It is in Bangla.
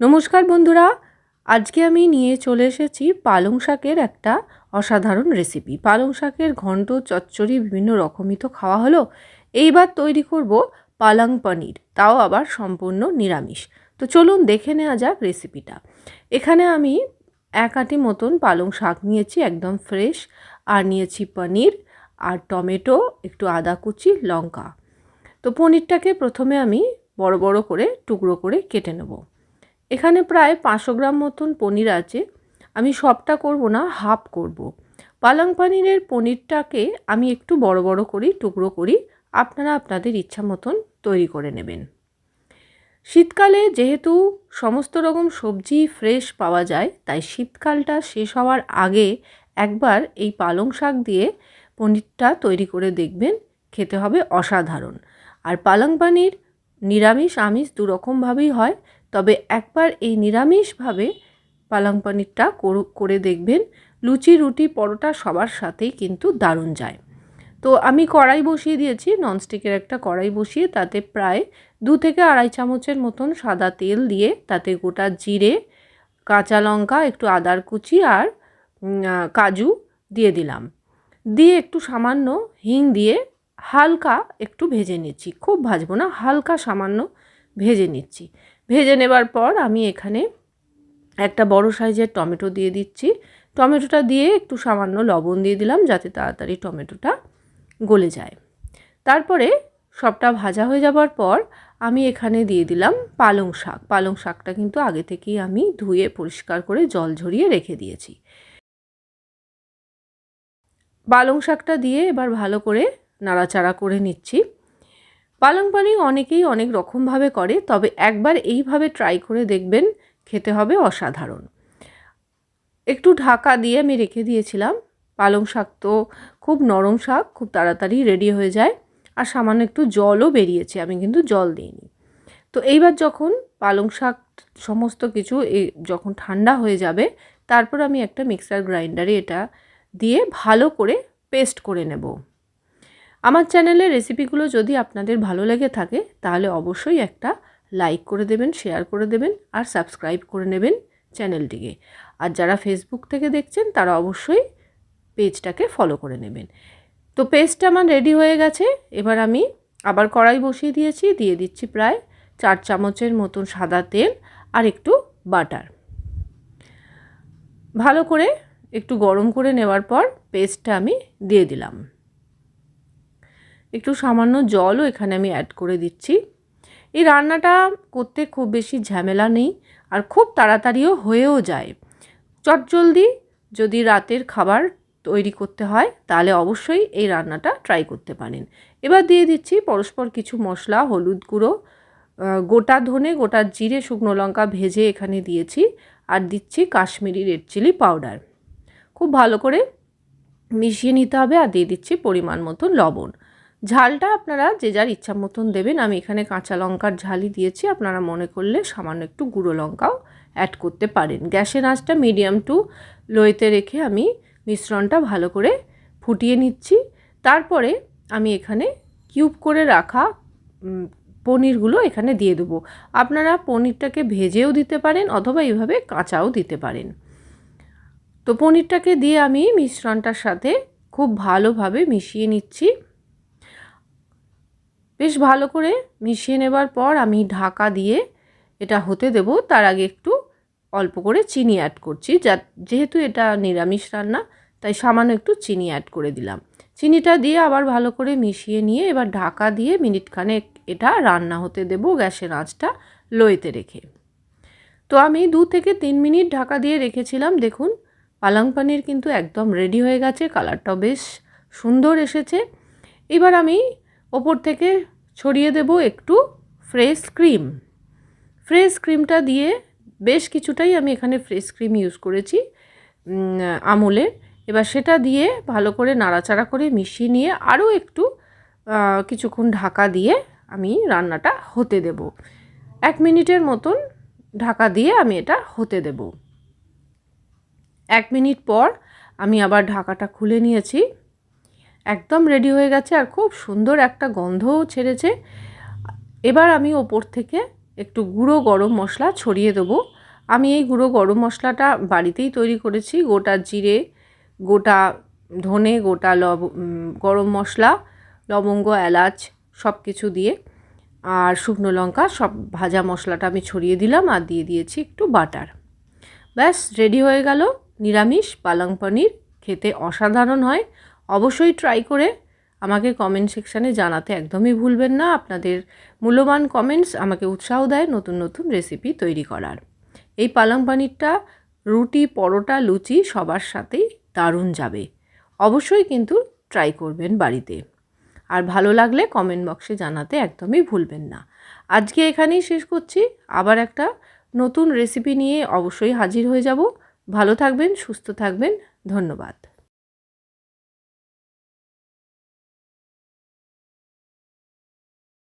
নমস্কার বন্ধুরা, আজকে আমি নিয়ে চলে এসেছি পালং শাকের একটা অসাধারণ রেসিপি পালং শাকের ঘন্ট, চচ্চড়ি, বিভিন্ন রকমই তো খাওয়া হলো। এইবার তৈরি করব পালং পনির, তাও আবার সম্পূর্ণ নিরামিষ। তো চলুন দেখে নেওয়া যাক রেসিপিটা এখানে আমি এক আটি মতন পালং শাক নিয়েছি, একদম ফ্রেশ আর নিয়েছি পনির, আর টমেটো, একটু আদা কুচি, লঙ্কা। তো পনিরটাকে প্রথমে আমি বড় বড় করে, টুকরো করে কেটে নেব। এখানে প্রায় পাঁচশো গ্রাম মতন পনির আছে। আমি সবটা করব না, হাফ করব। পালং পানিরের পনিরটাকে আমি একটু বড় বড় করি, টুকরো করি। আপনারা আপনাদের ইচ্ছা মতন তৈরি করে নেবেন। শীতকালে যেহেতু সমস্ত রকম সবজি ফ্রেশ পাওয়া যায়, তাই শীতকালটা শেষ হওয়ার আগে একবার এই পালং শাক দিয়ে পনিরটা তৈরি করে দেখবেন, খেতে হবে অসাধারণ। আর পালং পানির নিরামিষ, আমিষ দুরকমভাবেই হয় তবে একবার এই নিরামিষভাবে পালং পনিরটা করে দেখবেন। লুচি, রুটি, পরোটা সবার সাথেই কিন্তু দারুণ যায়। তো আমি কড়াই বসিয়ে দিয়েছি, ননস্টিকের একটা কড়াই বসিয়ে তাতে প্রায় দু থেকে আড়াই চামচের মতন সাদা তেল দিয়ে তাতে গোটা জিরে, কাঁচা লঙ্কা, একটু আদার কুচি আর কাজু দিয়ে দিলাম। দিয়ে একটু সামান্য হিং দিয়ে হালকা একটু ভেজে নিচ্ছি। খুব ভাজবো না, হালকা সামান্য ভেজে নিচ্ছি। ভেজে নেবার পর আমি এখানে একটা বড় সাইজের টমেটো দিয়ে দিচ্ছি। টমেটোটা দিয়ে একটু সামান্য লবণ দিয়ে দিলাম যাতে তাড়াতাড়ি টমেটোটা গলে যায়। তারপরে সবটা ভাজা হয়ে যাবার পর আমি এখানে দিয়ে দিলাম পালং শাক। পালং শাকটা কিন্তু আগে থেকেই আমি ধুয়ে পরিষ্কার করে জল ঝরিয়ে রেখে দিয়েছি। পালং শাকটা দিয়ে এবার ভালো করে নাড়াচাড়া করে নিচ্ছি। পালং পানিং অনেকেই অনেক রকমভাবে করে, তবে একবার এইভাবে ট্রাই করে দেখবেন খেতে হবে অসাধারণ। একটু ঢাকা দিয়ে আমি রেখে দিয়েছিলাম। পালং শাক তো খুব নরম শাক, খুব তাড়াতাড়ি রেডি হয়ে যায় আর সামান্য একটু জলও বেরিয়েছে, আমি কিন্তু জল দিইনি। তো এইবার যখন পালং শাক সমস্ত কিছু যখন ঠান্ডা হয়ে যাবে, তারপর আমি একটা মিক্সার গ্রাইন্ডারে এটা দিয়ে ভালো করে পেস্ট করে নেব। আমার চ্যানেলের রেসিপিগুলো যদি আপনাদের ভালো লেগে থাকে, তাহলে অবশ্যই একটা লাইক করে দেবেন, শেয়ার করে দেবেন আর সাবস্ক্রাইব করে নেবেন চ্যানেলটিকে। আর যারা ফেসবুক থেকে দেখছেন, তারা অবশ্যই পেজটাকে ফলো করে নেবেন। তো পেস্টটা আমার রেডি হয়ে গেছে। এবার আমি আবার কড়াই বসিয়ে দিয়েছি। দিয়ে দিচ্ছি প্রায় চার চামচের মতন সাদা তেল আর একটু বাটার। ভালো করে একটু গরম করে নেওয়ার পর পেস্টটা আমি দিয়ে দিলাম। একটু সামান্য জলও এখানে আমি অ্যাড করে দিচ্ছি। এই রান্নাটা করতে খুব বেশি ঝামেলা নেই আর খুব তাড়াতাড়িও হয়েও যায়। চটজলদি যদি রাতের খাবার তৈরি করতে হয়, তাহলে অবশ্যই এই রান্নাটা ট্রাই করতে পারেন। এবার দিয়ে দিচ্ছি পরস্পর কিছু মশলা, হলুদ গুঁড়ো গোটা ধনে, গোটা জিরে, শুকনো লঙ্কা ভেজে এখানে দিয়েছি আর দিচ্ছি কাশ্মীরি রেড চিলি পাউডার। খুব ভালো করে মিশিয়ে নিতে হবে আর দিয়ে দিচ্ছি পরিমাণ মতো লবণ। ঝালটা আপনারা যে যার ইচ্ছা মতন দেবেন, আমি এখানে কাঁচা লঙ্কার ঝালই দিয়েছি। আপনারা মনে করলে সামান্য একটু গুঁড়ো লঙ্কাও অ্যাড করতে পারেন। গ্যাসের আঁচটা মিডিয়াম টু লোয়েতে রেখে আমি মিশ্রণটা ভালো করে ফুটিয়ে নিচ্ছি। তারপরে আমি এখানে কিউব করে রাখা পনিরগুলো এখানে দিয়ে দেবো। আপনারা পনিরটাকে ভেজেও দিতে পারেন অথবা এইভাবে কাঁচাও দিতে পারেন। তো পনিরটাকে দিয়ে আমি মিশ্রণটার সাথে খুব ভালোভাবে মিশিয়ে নিচ্ছি। বেশ ভালো করে মিশিয়ে নেবার পর আমি ঢাকা দিয়ে এটা হতে দেব। তার আগে একটু অল্প করে চিনি অ্যাড করছি। যা, যেহেতু এটা নিরামিষ রান্না, তাই সামান্য একটু চিনি অ্যাড করে দিলাম। চিনিটা দিয়ে আবার ভালো করে মিশিয়ে নিয়ে এবার ঢাকা দিয়ে মিনিটখানেক এটা রান্না হতে দেব গ্যাসের আঁচটা লোয়েতে রেখে। তো আমি দু থেকে তিন মিনিট ঢাকা দিয়ে রেখেছিলাম। দেখুন, পালং পানির কিন্তু একদম রেডি হয়ে গেছে। কালারটাও বেশ সুন্দর এসেছে। এবার আমি ওপর থেকে ছড়িয়ে দেব একটু ফ্রেশ ক্রিম। ফ্রেশ ক্রিমটা দিয়ে বেশ কিছুটাই আমি এখানে ফ্রেশ ক্রিম ইউজ করেছি আমুলের এবার সেটা দিয়ে ভালো করে নাড়াচাড়া করে মিশিয়ে নিয়ে আরও একটু কিছুক্ষণ ঢাকা দিয়ে আমি রান্নাটা হতে দেব। এক মিনিটের মতন ঢাকা দিয়ে আমি এটা হতে দেব। এক মিনিট পর আমি আবার ঢাকাটা খুলে নিয়েছি। একদম রেডি হয়ে গেছে আর খুব সুন্দর একটা গন্ধও ছেড়েছে। এবার আমি ওপর থেকে একটু গুঁড়ো গরম মশলা ছড়িয়ে দেবো। আমি এই গুঁড়ো গরম মশলাটা বাড়িতেই তৈরি করেছি, গোটা জিরে, গোটা ধনে, গোটা লব গরম মশলা, লবঙ্গ, এলাচ সব কিছু দিয়ে আর শুকনো লঙ্কা সব ভাজা মশলাটা আমি ছড়িয়ে দিলাম আর দিয়ে দিয়েছি একটু বাটার। ব্যাস রেডি হয়ে গেল। নিরামিষ পালং পনির খেতে অসাধারণ হয়। অবশ্যই ট্রাই করে আমাকে কমেন্ট সেকশানে জানাতে একদমই ভুলবেন না। আপনাদের মূল্যবান কমেন্টস আমাকে উৎসাহ দেয় নতুন নতুন রেসিপি তৈরি করার। এই পালং পানিরটা, রুটি, পরোটা, লুচি সবার সাথেই দারুণ যাবে। অবশ্যই কিন্তু ট্রাই করবেন বাড়িতে। আর ভালো লাগলে কমেন্ট বক্সে জানাতে একদমই ভুলবেন না। আজকে এখানেই শেষ করছি। আবার একটা নতুন রেসিপি নিয়ে অবশ্যই হাজির হয়ে যাব। ভালো থাকবেন, সুস্থ থাকবেন। ধন্যবাদ।